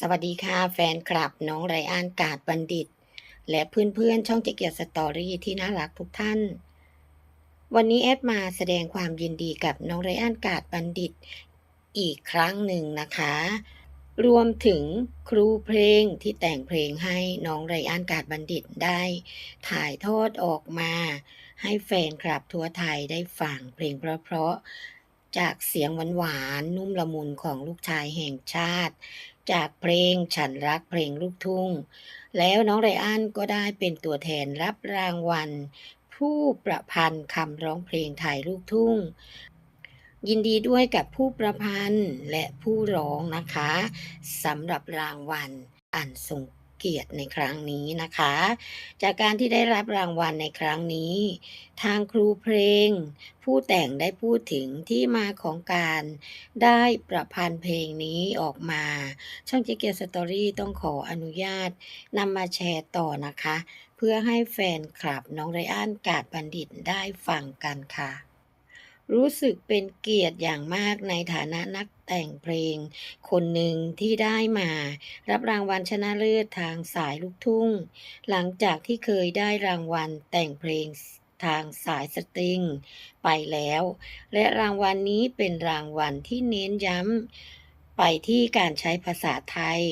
สวัสดีค่ะแฟนคลับน้องไรอันกาดบัณฑิต และเพื่อนๆ ช่องเจเกียรติสตอรี่ที่น่ารักทุกท่าน วันนี้แอดมาแสดงความยินดีกับน้องไรอันกาดบัณฑิต อีกครั้งหนึ่งนะคะ รวมถึงครูเพลงที่แต่งเพลงให้น้องไรอันกาดบัณฑิตได้ ถ่ายทอดออกมา ให้แฟนคลับทั่วไทยได้ฟังเพลงเพราะๆจากเสียงหวานๆนุ่มละมุนของลูกชายแห่งชาติ จากเพลงฉันรักเพลงลูกทุ่ง แล้วน้องไรอันก็ได้เป็นตัวแทนรับรางวัล ผู้ประพันธ์คำร้องเพลงไทยลูกทุ่ง ยินดีด้วยกับผู้ประพันธ์และผู้ร้องนะคะสำหรับรางวัลอันทรง เกียรติในครั้งนี้นะคะ จากการที่ได้รับรางวัลในครั้งนี้ ทางครูเพลง ผู้แต่งได้พูดถึงที่มาของการได้ประพันธ์เพลงนี้ออกมา ช่องเจเกียสตอรี่ต้องขออนุญาตนำมาแชร์ต่อนะคะ เพื่อให้แฟนคลับน้องไรอันกาดบัณฑิตได้ฟังกันค่ะ รู้สึกเป็นเกียรติอย่างมากในฐานะนักแต่งเพลง คนหนึ่งที่ได้มา รับรางวัลชนะเลิศทางสายลูกทุ่ง หลังจากที่เคยได้รางวัลแต่งเพลงทางสายสตริง ไปแล้ว และรางวัลนนี้เป็นรางวัลที่เน้นย้ำไปที่การใช้ภาษาไทย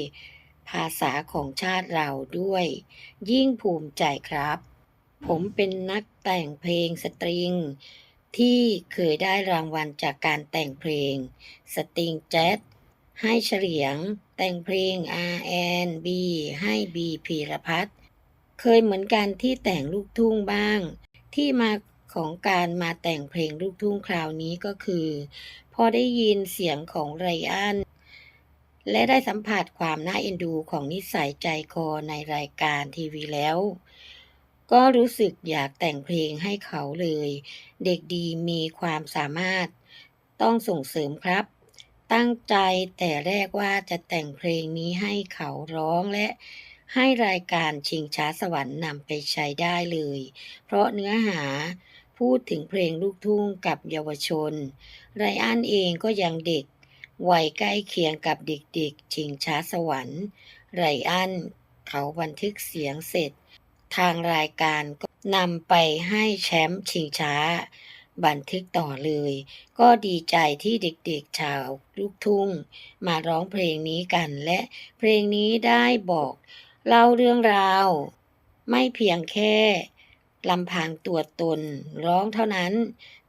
ภาษาของชาติเราด้วย ยิ่งภูมิใจครับ ผมเป็นนักแต่งเพลงสตริง ที่เคยได้รางวัลจากการแต่งเพลงสตริงแจ๊สให้เฉลียง แต่งเพลง R&B ให้ B พีรพัฒน์เคยเหมือนกันที่แต่งลูกทุ่งบ้าง ที่มาของการมาแต่งเพลงลูกทุ่งคราวนี้ก็คือ พอได้ยินเสียงของไรอันและได้สัมผัสความน่าเอ็นดูของนิสัยใจคอในรายการทีวีแล้ว ก็รู้สึกอยากแต่งเพลงให้เขาเลย เด็กดีมีความสามารถ ต้องส่งเสริมครับ ตั้งใจแต่แรกว่าจะแต่งเพลงนี้ให้เขาร้องและให้รายการชิงช้าสวรรค์นำไปใช้ได้เลย เพราะเนื้อหาพูดถึงเพลงลูกทุ่งกับเยาวชน ไรอันเองก็ยังเด็ก วัยใกล้เคียงกับเด็กๆชิงช้าสวรรค์ ไรอันเขาบันทึกเสียงเสร็จ ทางรายการก็นำไปให้แชมป์ชิงช้า บันทึกต่อเลย ก็ดีใจที่เด็กๆชาวลูกทุ่ง มาร้องเพลงนี้กันและเพลงนี้ได้บอกเล่าเรื่องราว ไม่เพียงแค่ลำพังตัวตนร้องเท่านั้น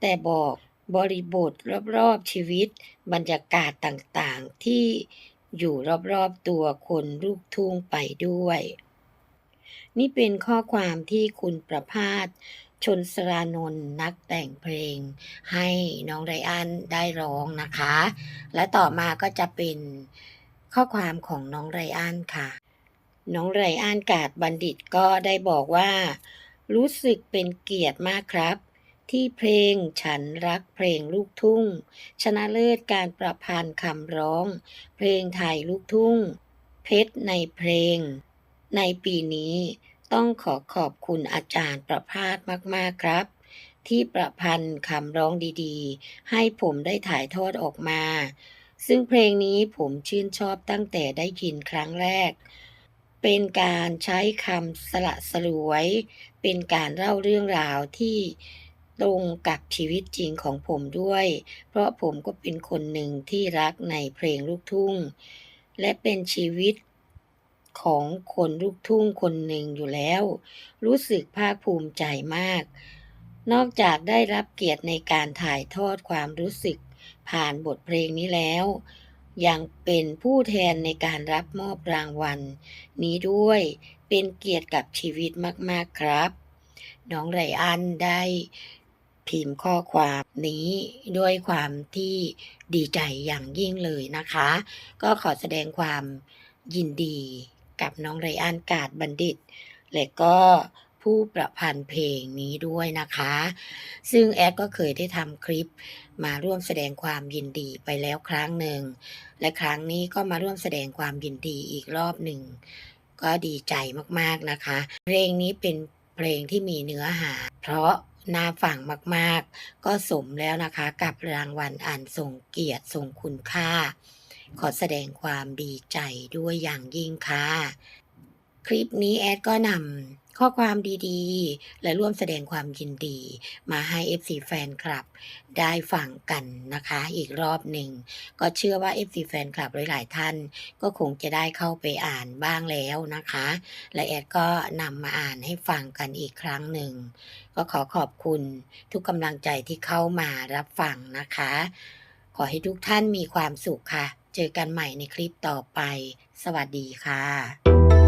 แต่บอกบริบทรอบๆชีวิต บรรยากาศต่างๆที่อยู่รอบๆตัวคนลูกทุ่งไปด้วย นี่เป็นข้อความที่คุณประพาสชนสรานนท์นักแต่งเพลง ให้น้องไรอันได้ร้องนะคะ และต่อมาก็จะเป็นข้อความของน้องไรอันค่ะ น้องไรอันกาดบัณฑิตก็ได้บอกว่า รู้สึกเป็นเกียรติมากครับ ที่เพลงฉันรักเพลงลูกทุ่ง ชนะเลิศการประพันธ์คำร้อง เพลงไทยลูกทุ่ง เพชรในเพลง ในปีนี้ต้องขอขอบคุณอาจารย์ประพาสมาก ๆ ครับ ที่ประพันธ์คำร้องดีๆ ให้ผมได้ถ่ายทอดออกมา ซึ่งเพลงนี้ผมชื่นชอบตั้งแต่ได้ยินครั้งแรก เป็นการใช้คำสละสลวย เป็นการเล่าเรื่องราวที่ตรงกับชีวิตจริงของผมด้วย เพราะผมก็เป็นคนหนึ่งที่รักในเพลงลูกทุ่ง และเป็นชีวิต ของคนลูกทุ่งคนหนึ่งอยู่แล้ว รู้สึกภาคภูมิใจมาก นอกจากได้รับเกียรติในการถ่ายทอดความรู้สึกผ่านบทเพลงนี้แล้ว ยังเป็นผู้แทนในการรับมอบรางวัล นี้ด้วยเป็นเกียรติกับชีวิตมาก ๆ ครับ น้องไรอันได้พิมพ์ข้อความนี้ด้วยความที่ดีใจอย่างยิ่งเลยนะคะ ก็ขอแสดงความยินดี กับน้องไรอันกาดบัณฑิต และก็ผู้ประพันธ์เพลงนี้ด้วยนะคะ ซึ่งแอดก็เคยได้ทำคลิปมาร่วมแสดงความยินดีไปแล้วครั้งหนึ่ง และครั้งนี้ก็มาร่วมแสดงความยินดีอีกรอบหนึ่ง ก็ดีใจมากๆนะคะ เพลงนี้เป็นเพลงที่มีเนื้อหา เพราะน่าฟังมากๆ ก็สมแล้วนะคะกับรางวัลอันทรงเกียรติทรงคุณค่า ขอแสดงความดีใจด้วยอย่างยิ่งค่ะ คลิปนี้แอดก็นำข้อความดีๆ และร่วมแสดงความยินดี มาให้ FC แฟนคลับ ได้ฟังกันนะคะ อีกรอบหนึ่ง ก็เชื่อว่า FC แฟนคลับหลายๆท่าน ก็คงจะได้เข้าไปอ่านบ้างแล้วนะคะ และแอดก็นำมาอ่านให้ฟังกันอีกครั้งหนึ่ง ก็ขอขอบคุณทุกกำลังใจที่เข้ามารับฟังนะคะ ขอให้ทุกท่านมีความสุขค่ะ เจอกันใหม่ในคลิปต่อไป สวัสดีค่ะ